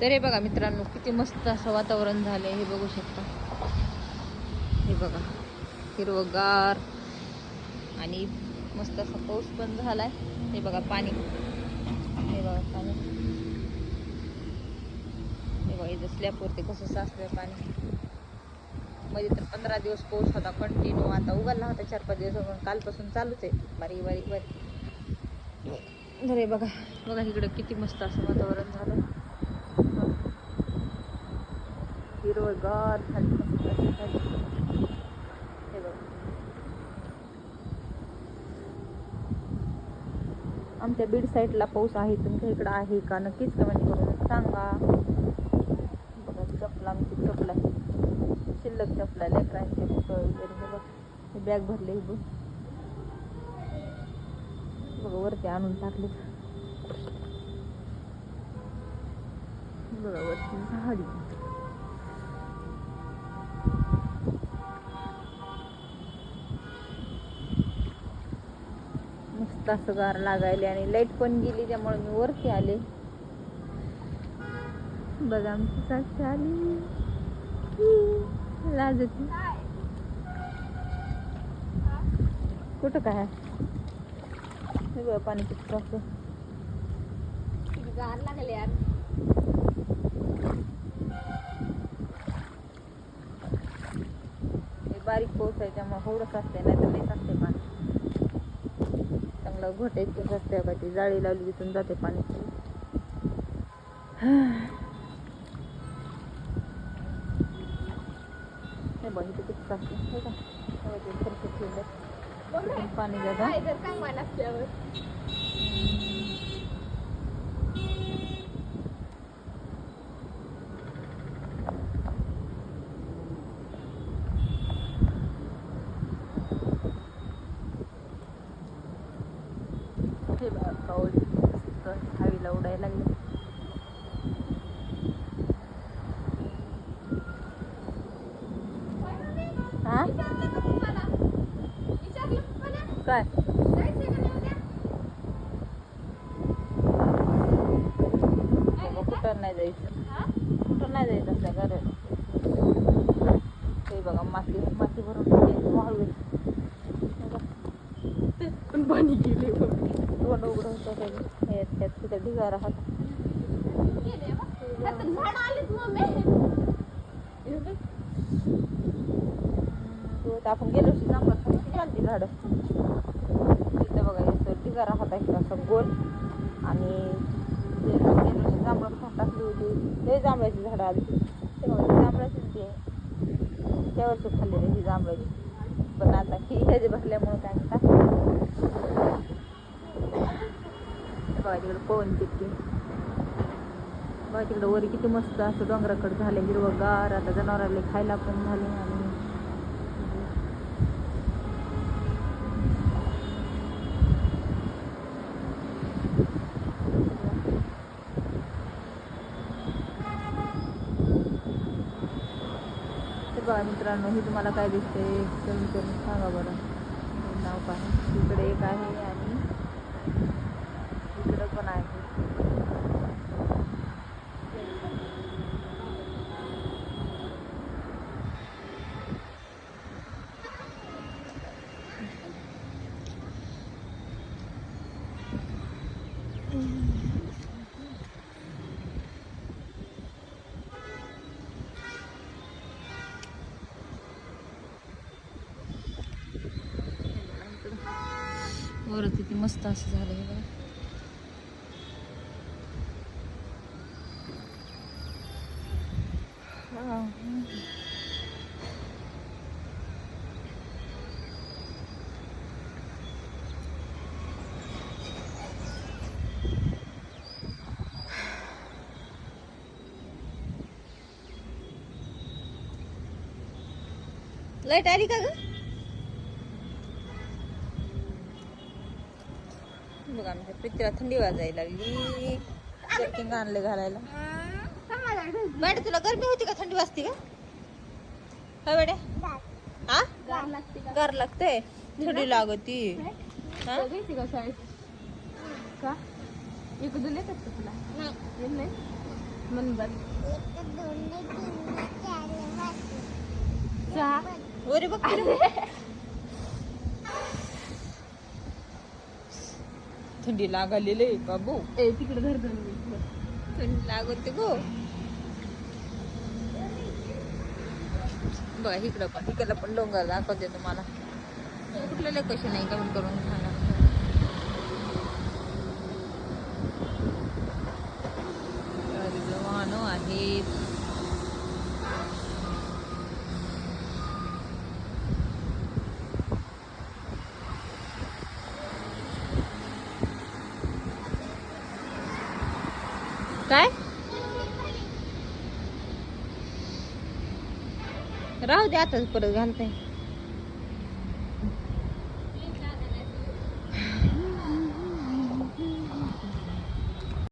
तर हे बघा मित्रांनो किती मस्त असं वातावरण झालंय हे बघू शकता. हे बघा हिरवगार आणि मस्त असा पाऊस पण झालाय. हे बघा पाणी. हे बघा पाणी. हे बघा इथं स्लॅपवरती कसं साचलंय पाणी. मध्ये तर पंधरा दिवस पाऊस होता कंटिन्यू आता उघडला होता चार पाच दिवस कालपासून चालूच आहे. बारीक बारीक बारीक. अरे बघा बघा इकडं किती मस्त असं वातावरण झालं हिरवगार झाली मस्त असं हे आमच्या बीड साईडला पाऊस आहे तुमच्या इकडं आहे का? नक्कीच कमेंट करून सांगा. बघा चपला आमची चपला शिल्लक चपला लेकरांचे वगैरे. बघ बॅग भरले हे बघ. बघा वरती आणून टाकले. बघा वरती झाडी. असं गार लागायले आणि लाइट पण गेली त्यामुळे मी वरती आले. बघा आमची साक्षी आली. लाज येते कुठं काय? हे बघ पाणी किती असं गार लागले यार. हे बारीक पाऊस आहे त्यामुळे थोडंच असते नाही तर नाही असते पाणी. चांगलं घोट असते का जाळी लावली तिथून जाते पाणी. हे बघ इथे किती का पाणी जातं काय जर कामा नसल्यावर हे बघा कावळी मस्त हवेला उडायला लागले हा विचारलं का पप्पाला? विचारलं पप्पाला? काय जायचंय का नाही उद्या? बाबा कुठं नाही जायचं हा? कुठं नाही जायचं असल्या घरात ते बघा माती माती भरून ठेवली, वाळू आहे. हे बघ, पण पाणी गेले तोंड उघडं होतं त्याचं. हे त्यात तिथं ढिगारा होता. आपण गेलो झाली झाडं? तिथं बघा ढिगारा होता इकडं असं गोल. आणि ते गेलो होतो जांभळं खाऊन टाकली होती. ते जांभळाची झाडं आली जांभळाची ते त्यावरचं खाल्लेली ही जांभळाची पण आता ही ह्याचे बसल्यामुळं काय हे बघा तिकडं पवन पिकते बघा तिकडं वरी किती मस्त असं डोंगराकडे झालं हिरवगार आता जनावरांना खायला पण झाले आणि बघा मित्रांनो हे तुम्हाला काय दिसते कमी करून सांगा बरं. नाव काय तिकडे एक आहे आणि इकडं पण आहे वर किती मस्त असं झालं हे बघा हा. लाइट आली का ग? बघा आमच्या प्रीतीला थंडी वाजायला लागली. जर्किंग आणले घालायला. मॅडम तुला गरमी होती का? थंडी वाजते का? काय मॅडे हा? गार लागते. का? गार लागते थंडी लागती हा? का शाळेत का एक दोन येतात का तुला मन बघ वरे बघ. थंडी लागालेली बाबू ए तिकडे धर दोन थंडी लागते गो बघा इकडं पण इकडलं पण डोंगर दाखवते तुम्हाला कमेंट करून सांगा काय? राहू दे आताच परत घालते.